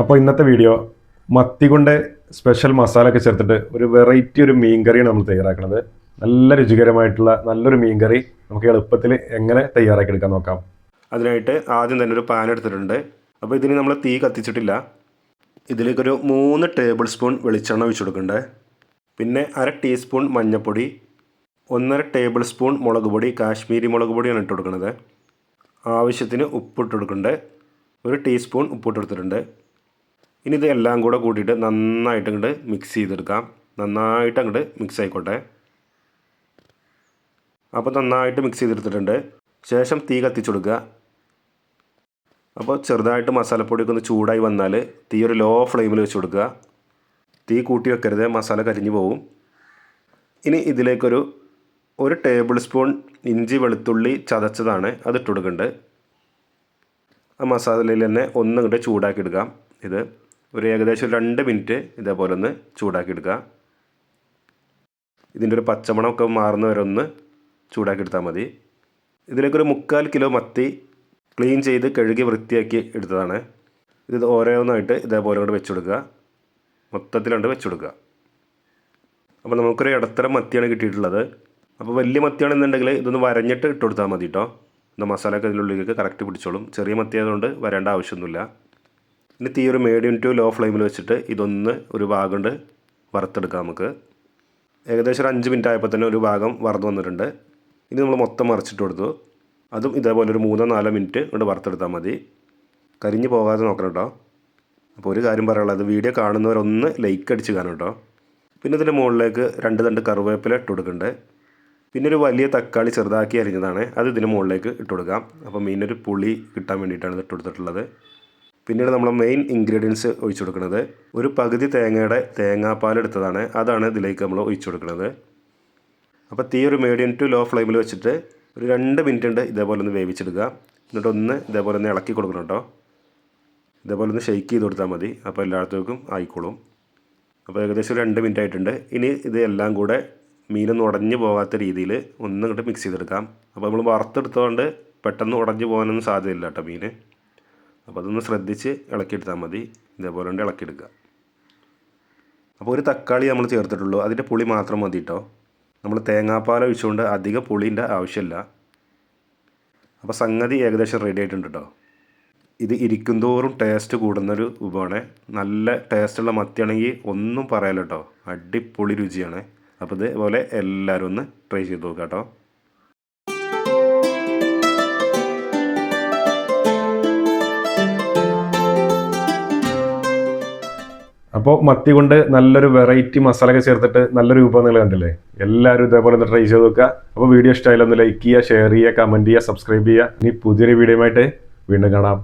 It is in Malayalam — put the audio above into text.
അപ്പോൾ ഇന്നത്തെ വീഡിയോ മത്തി കൊണ്ട് സ്പെഷ്യൽ മസാല ഒക്കെ ചേർത്തിട്ട് ഒരു വെറൈറ്റി ഒരു മീൻ കറിയാണ് നമ്മൾ തയ്യാറാക്കുന്നത് നല്ല രുചികരമായിട്ടുള്ള നല്ലൊരു മീൻ കറി നമുക്ക് എളുപ്പത്തിൽ എങ്ങനെ തയ്യാറാക്കി എടുക്കാൻ നോക്കാം. അതിനായിട്ട് ആദ്യം തന്നെ ഒരു പാൻ എടുത്തിട്ടുണ്ട്. അപ്പോൾ ഇതിന് നമ്മൾ തീ കത്തിച്ചിട്ടില്ല. ഇതിലേക്കൊരു മൂന്ന് ടേബിൾ സ്പൂൺ വെളിച്ചെണ്ണ ഒഴിച്ചു കൊടുക്കണ്ടേ. പിന്നെ അര ടീസ്പൂൺ മഞ്ഞൾപ്പൊടി ഒന്നര ടേബിൾ സ്പൂൺ മുളക് പൊടി കാശ്മീരി മുളക് പൊടിയാണ് ഇട്ട് കൊടുക്കുന്നത് ആവശ്യത്തിന് ഉപ്പിട്ട് കൊടുക്കേണ്ടത് ഒരു ടീസ്പൂൺ ഉപ്പിട്ട് കൊടുത്തിട്ടുണ്ട്. ഇനി ഇത് എല്ലാം കൂടെ കൂട്ടിയിട്ട് നന്നായിട്ട് അങ്ങോട്ട് മിക്സ് ചെയ്തെടുക്കാം. നന്നായിട്ട് അങ്ങോട്ട് മിക്സ് ആയിക്കോട്ടെ. അപ്പോൾ നന്നായിട്ട് മിക്സ് ചെയ്തെടുത്തിട്ടുണ്ട്. ശേഷം തീ കത്തിച്ചു കൊടുക്കുക. അപ്പോൾ ചെറുതായിട്ട് മസാലപ്പൊടിയൊക്കെ ഒന്ന് ചൂടായി വന്നാൽ തീ ഒരു ലോ ഫ്ലെയിമിൽ വെച്ച് കൊടുക്കുക. തീ കൂട്ടി വെക്കരുത് മസാല കരിഞ്ഞു പോവും. ഇനി ഇതിലേക്കൊരു ഒരു ടേബിൾ സ്പൂൺ ഇഞ്ചി വെളുത്തുള്ളി ചതച്ചതാണ് അത് ഇട്ട് കൊടുക്കുന്നുണ്ട് ആ മസാലയിൽ തന്നെ ഒന്നും കൂടെ ചൂടാക്കി എടുക്കാം ഇത്. ഒരു ഏകദേശം രണ്ട് മിനിറ്റ് ഇതേപോലെ ഒന്ന് ചൂടാക്കി എടുക്കുക ഇതിന്റെ ഒരു പച്ചമണമൊക്കെ മാറുന്ന വരെ ഒന്ന് ചൂടാക്കി എടുത്താൽ മതി ഇതിലേക്കൊരു മുക്കാൽ കിലോ മത്തി ക്ലീൻ ചെയ്ത് കഴുകി വൃത്തിയാക്കി എടുത്തതാണ്. ഇത് ഓരോന്നായിട്ട് ഇതേപോലെ കൊണ്ട് വെച്ച് കൊടുക്കുക മൊത്തത്തിലുണ്ട് കൊടുക്കുക അപ്പോൾ നമുക്കൊരു ഇടത്തരം മത്തിയാണ് കിട്ടിയിട്ടുള്ളത്. അപ്പോൾ വലിയ മത്തിയാണെന്നുണ്ടെങ്കിൽ ഇതൊന്ന് വരഞ്ഞിട്ട് ഇട്ട് കൊടുത്താൽ മതി കേട്ടോ. എന്നാൽ മസാലയൊക്കെ ഇതിനുള്ളിലേക്ക് കറക്റ്റ് പിടിച്ചോളും. ചെറിയ മത്തി ആയതുകൊണ്ട് വരേണ്ട ആവശ്യമൊന്നുമില്ല. ഇനി തീ ഒരു മീഡിയം ടു ലോ ഫ്ലെയിമിൽ വെച്ചിട്ട് ഇതൊന്ന് ഒരു ഭാഗം കൊണ്ട് വറുത്തെടുക്കാം നമുക്ക്. ഏകദേശം ഒരു അഞ്ച് മിനിറ്റ് ആയപ്പോൾ തന്നെ ഒരു ഭാഗം വറുത്ത് വന്നിട്ടുണ്ട്. ഇനി നമ്മൾ മൊത്തം മറിച്ചിട്ട് കൊടുത്തു. അതും ഇതേപോലെ ഒരു മൂന്നോ നാലോ മിനിറ്റ് കൊണ്ട് വറുത്തെടുത്താൽ മതി. കരിഞ്ഞ് പോകാതെ നോക്കണം കേട്ടോ അപ്പോൾ ഒരു കാര്യം പറയാനുള്ളത് വീഡിയോ കാണുന്നവരൊന്ന് ലൈക്ക് അടിച്ച് കാണും കേട്ടോ പിന്നെ ഇതിന്റെ മുകളിലേക്ക് രണ്ട് രണ്ട് കറിവേപ്പില ഇട്ട് കൊടുക്കുന്നുണ്ട് പിന്നെ ഒരു വലിയ തക്കാളി ചെറുതാക്കി അരിഞ്ഞതാണ്. അത് ഇതിന് മുകളിലേക്ക് ഇട്ട് കൊടുക്കാം. അപ്പോൾ മീനൊരു പുളി കിട്ടാൻ വേണ്ടിയിട്ടാണ് ഇത് ഇട്ട് കൊടുത്തിട്ടുള്ളത്. പിന്നീട് നമ്മൾ മെയിൻ ഇൻഗ്രീഡിയൻസ് ഒഴിച്ചു കൊടുക്കുന്നത്. ഒരു പകുതി തേങ്ങയുടെ തേങ്ങാപ്പാൽ എടുത്തതാണ്. അതാണ് ഇതിലേക്ക് നമ്മൾ ഒഴിച്ചു കൊടുക്കുന്നത്. അപ്പോൾ തീ ഒരു മീഡിയം ടു ലോ ഫ്ലെയിമിൽ വെച്ചിട്ട് ഒരു രണ്ട് മിനിറ്റ് ഉണ്ട് ഇതേപോലെ ഒന്ന് വേവിച്ചെടുക്കുക. എന്നിട്ട് ഒന്ന് ഇതേപോലെ ഒന്ന് ഇളക്കി കൊടുക്കണം കേട്ടോ ഇതേപോലെ ഒന്ന് ഷെയ്ക്ക് ചെയ്ത് കൊടുത്താൽ മതി. അപ്പോൾ എല്ലായിടത്തേക്കും ആയിക്കോളും. അപ്പോൾ ഏകദേശം രണ്ട് മിനിറ്റ് ആയിട്ടുണ്ട്. ഇനി ഇത് എല്ലാം കൂടെ മീനൊന്നും ഉടഞ്ഞു പോകാത്ത രീതിയിൽ ഒന്നും ഇങ്ങോട്ട് മിക്സ് ചെയ്തെടുക്കാം. അപ്പോൾ നമ്മൾ വറുത്തെടുത്തതുകൊണ്ട് പെട്ടെന്ന് ഉടഞ്ഞു പോകാനൊന്നും സാധ്യതയില്ല കേട്ടോ മീൻ അപ്പോൾ അതൊന്ന് ശ്രദ്ധിച്ച് ഇളക്കിയെടുത്താൽ മതി. ഇതേപോലെ കൊണ്ട് ഇളക്കിയെടുക്കുക അപ്പോൾ ഒരു തക്കാളി നമ്മൾ ചേർത്തിട്ടുള്ളൂ. അതിന്റെ പുളി മാത്രം മതി കേട്ടോ നമ്മൾ തേങ്ങാപ്പാൽ ഒഴിച്ചുകൊണ്ട് അധികം പുളിന്റെ ആവശ്യമില്ല. അപ്പോൾ സംഗതി ഏകദേശം റെഡി ആയിട്ടുണ്ട് കേട്ടോ ഇത് ഇരിക്കും തോറും ടേസ്റ്റ് കൂടുന്നൊരു വിഭവമാണ്. നല്ല ടേസ്റ്റുള്ള മത്തിയാണെങ്കിൽ ഒന്നും പറയാലോ കേട്ടോ അടിപൊളി രുചിയാണ്. അപ്പോൾ ഇതേപോലെ എല്ലാവരും ഒന്ന് ട്രൈ ചെയ്ത് നോക്കാം കേട്ടോ അപ്പോൾ മത്തി കൊണ്ട് നല്ലൊരു വെറൈറ്റി മസാലയൊക്കെ ചേർത്തിട്ട് നല്ലൊരു വിഭവം നിങ്ങൾ കണ്ടില്ലേ? എല്ലാവരും ഇതേപോലെ ഒന്ന് ട്രൈ ചെയ്ത് നോക്കുക. അപ്പോൾ വീഡിയോ ഇഷ്ടമായാലും ഒന്ന് ലൈക്ക് ചെയ്യുക ഷെയർ ചെയ്യുക കമന്റ് ചെയ്യുക സബ്സ്ക്രൈബ് ചെയ്യുക. ഇനി പുതിയൊരു വീഡിയോ ആയിട്ട് വീണ്ടും കാണാം.